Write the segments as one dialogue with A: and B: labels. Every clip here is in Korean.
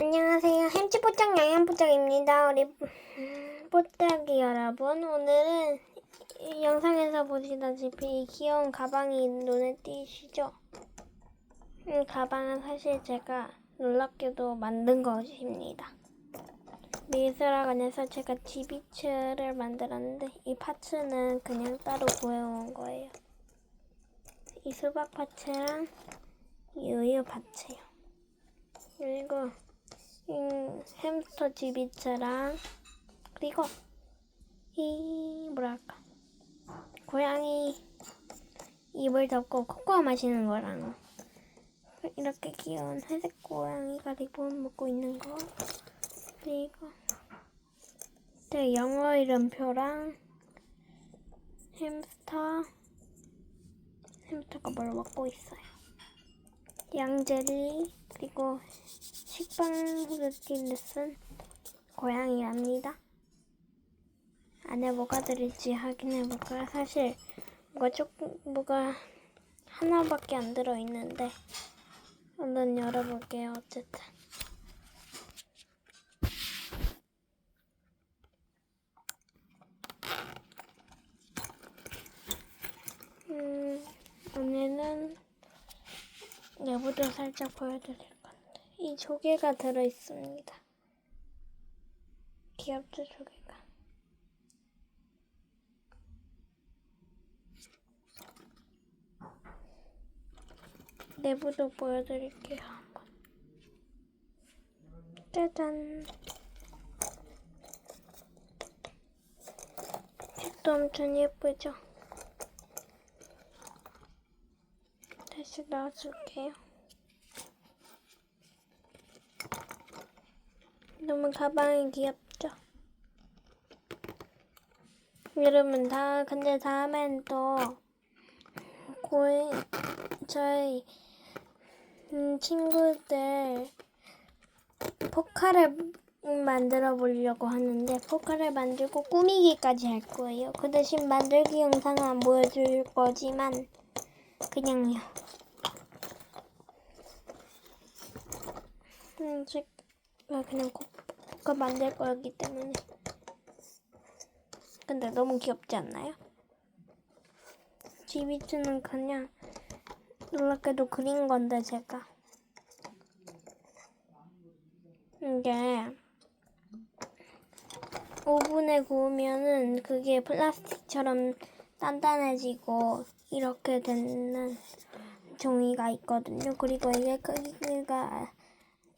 A: 안녕하세요. 햄찌뽀짝 양양뽀짝입니다. 우리 음, 뽀짝이 여러분, 오늘은 이 영상에서 보시다시피 이 귀여운 가방이 눈에 띄시죠? 이 가방은 사실 제가 놀랍게도 만든 것입니다. 미술학원에서 제가 지비츠를 만들었는데 이 파츠는 그냥 따로 구해온 거예요. 이 수박 파츠랑 이 우유 파츠요. 그리고 이 햄스터 지비츠랑 그리고 이 뭐랄까. 고양이 입을 덮고 코코아 마시는 거랑 이렇게 귀여운 회색 고양이가 리본 먹고 있는 거. 그리고 네, 영어 이름표랑 햄스터 햄스터가 뭘 먹고 있어요? 양젤리 그리고 식빵 루틴을 쓴 고양이랍니다. 안에 뭐가 들을지 확인해볼까요? 사실 뭐가 조금 뭐가 하나밖에 안 들어있는데 얼른 열어볼게요. 어쨌든 음 안에는 내부도 살짝 보여드릴 건데 이 조개가 들어있습니다. 귀엽죠 조개가. 내부도 보여드릴게요 한번. 짜잔. 색도 엄청 예쁘죠? 다시 놔줄게요. 너무 가방이 귀엽죠? 여러분 다 근데 다음엔 또 고인 저희 음, 친구들 포카를 만들어 보려고 하는데 포카를 만들고 꾸미기까지 할 거예요. 그 대신 만들기 영상은 안 보여줄 거지만 그냥요. 음, 제가 그냥 코- 포카 만들 거기 때문에. 근데 너무 귀엽지 않나요? 지비츠는 그냥 놀랍게도 그린 건데 제가 이게 오븐에 구우면은 그게 플라스틱처럼 단단해지고 이렇게 되는 종이가 있거든요. 그리고 이게 크기가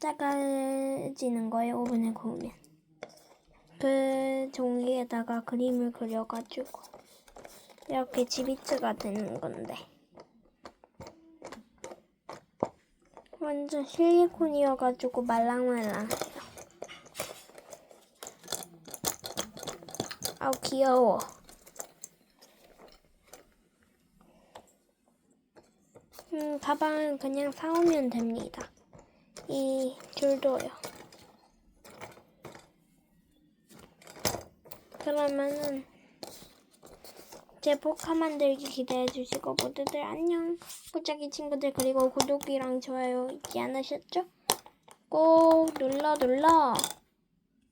A: 작아지는 거예요. 오븐에 구우면. 그 종이에다가 그림을 그려가지고 이렇게 지비츠가 되는 건데 완전 실리콘이어가지고 말랑말랑해요. 아우 귀여워. 음, 가방은 그냥 사오면 됩니다. 이 줄도요. 그러면은 제 포카 만들기 기대해 주시고 모두들 안녕. 부짝이 친구들 그리고 구독이랑 좋아요 잊지 않으셨죠? 꼭 눌러 눌러.